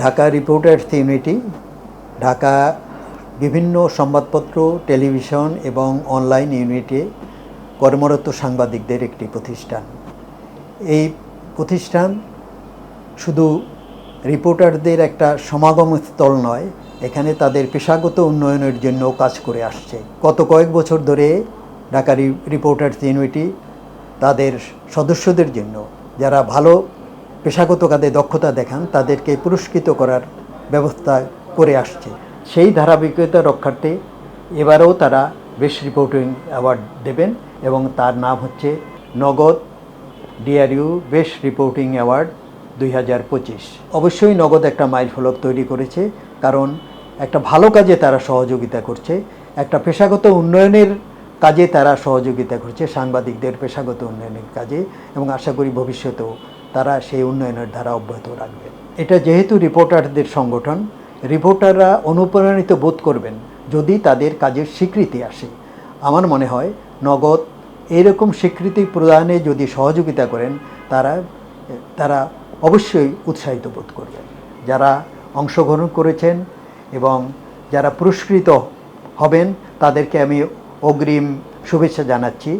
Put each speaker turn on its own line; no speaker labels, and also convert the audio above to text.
Dhaka reporters unity Dhaka বিভিন্ন সংবাদপত্র, television এবং অনলাইন ইউনিটে কর্মরত সাংবাদিকদের একটি প্রতিষ্ঠান। এই প্রতিষ্ঠান শুধু রিপোর্টারদের একটা সমাগম স্থল নয়, এখানে তাদের পেশাগত উন্নয়নের জন্য কাজ করে আসছে। গত কয়েক বছর ধরে ঢাকা রিপোর্টার্স ইউনিটি তাদের সদস্যদের জন্য, যারা ভালো পেশাগত কাজে দক্ষতা দেখান, তাদেরকে পুরস্কৃত করার ব্যবস্থা করে আসছে। সেই ধারাবাহিকতা রক্ষার্থে এবারেও তারা বেস্ট রিপোর্টিং অ্যাওয়ার্ড দেবেন এবং তার নাম হচ্ছে নগদ ডিআরইউ বেস্ট রিপোর্টিং অ্যাওয়ার্ড দুই হাজার পঁচিশ। অবশ্যই নগদ একটা মাইল ফলক তৈরি করেছে, কারণ একটা ভালো কাজে তারা সহযোগিতা করছে, একটা পেশাগত উন্নয়নের কাজে তারা সহযোগিতা করছে, সাংবাদিকদের পেশাগত উন্নয়নের কাজে, এবং আশা করি ভবিষ্যতেও তারা সেই উন্নয়নের ধারা অব্যাহত রাখবে। এটা যেহেতু রিপোর্টারদের সংগঠন, রিপোর্টাররা অনুপ্রাণিত বোধ করবেন যদি তাদের কাজের স্বীকৃতি আসে। আমার মনে হয় নগদ এরকম স্বীকৃতি প্রদানে যদি সহযোগিতা করেন, তারা তারা অবশ্যই উৎসাহিত বোধ করবেন। যারা অংশগ্রহণ করেছেন এবং যারা পুরস্কৃত হবেন, তাদেরকে আমি অগ্রিম শুভেচ্ছা জানাচ্ছি।